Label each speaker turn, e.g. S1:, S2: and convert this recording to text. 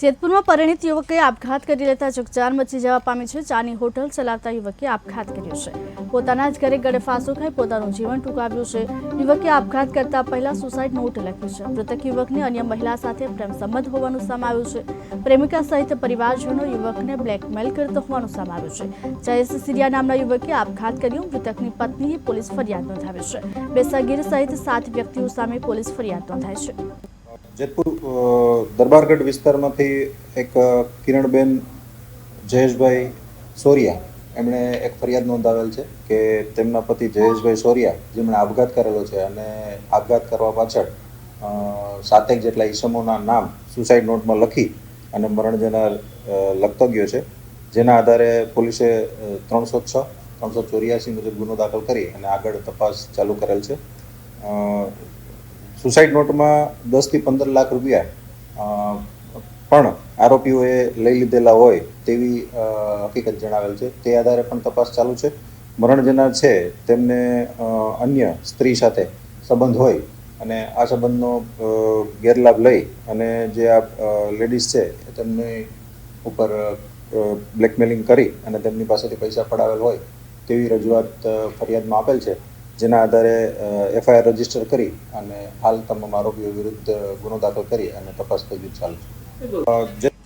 S1: જેતપુરમાં પરિણીત યુવકે આપઘાત કરી લેતા ચકચાર મચી જવા પામી છે. ચાની હોટલ ચલાવતા યુવકે આપઘાત કર્યો છે. પોતાના જ ઘરે ગળે ફાંસો ખાઈ પોતાનું જીવન ટૂંકાવ્યું છે. યુવકે આપઘાત કરતા પહેલા સુસાઇડ નોટ લખી છે. મૃતક યુવકને અન્ય મહિલા સાથે પ્રેમ સંબંધ હોવાનું સમાવ્યું છે. પ્રેમિકા સહિત પરિવારજનો યુવકને બ્લેકમેલ કરતો હોવાનું સમાવ્યું છે. જયેશ સિરિયા નામના યુવકે આપઘાત કર્યો. મૃતકની પત્નીએ પોલીસ ફરિયાદ નોંધાવી છે. બે સહિત સાત વ્યક્તિઓ સામે પોલીસ ફરિયાદ નોંધાઈ છે.
S2: જેતપુર દરબારગઢ વિસ્તારમાંથી એક કિરણબેન જયેશભાઈ સોરિયા, એમણે એક ફરિયાદ નોંધાવેલ છે કે તેમના પતિ જયેશભાઈ સોરિયા, જેમણે આપઘાત કરેલો છે અને આપઘાત કરવા પાછળ સાતેક જેટલા ઈસમોના નામ સુસાઇડ નોટમાં લખી અને મરણ જનાર લખતો ગયો છે. જેના આધારે પોલીસે ત્રણસો છ, ત્રણસો ચોર્યાસી મુજબ ગુનો દાખલ કરી અને આગળ તપાસ ચાલુ કરેલ છે. સુસાઇડ નોટમાં દસથી પંદર લાખ રૂપિયા પણ આરોપીઓએ લઈ લીધેલા હોય તેવી હકીકત જણાવેલ છે. તે આધારે પણ તપાસ ચાલુ છે. મરણ જનાર છે, તેમને અન્ય સ્ત્રી સાથે સંબંધ હોય અને આ સંબંધનો ગેરલાભ લઈ અને જે આ લેડીઝ છે તેમની ઉપર બ્લેકમેલિંગ કરી અને તેમની પાસેથી પૈસા પડાવેલ હોય તેવી રજૂઆત ફરિયાદમાં આપેલ છે. જેના આધારે એફઆઈઆર રજિસ્ટર કરી અને હાલ તમામ આરોપીઓ વિરુદ્ધ ગુનો દાખલ કરી અને તપાસ તજવીજ ચાલુ છે.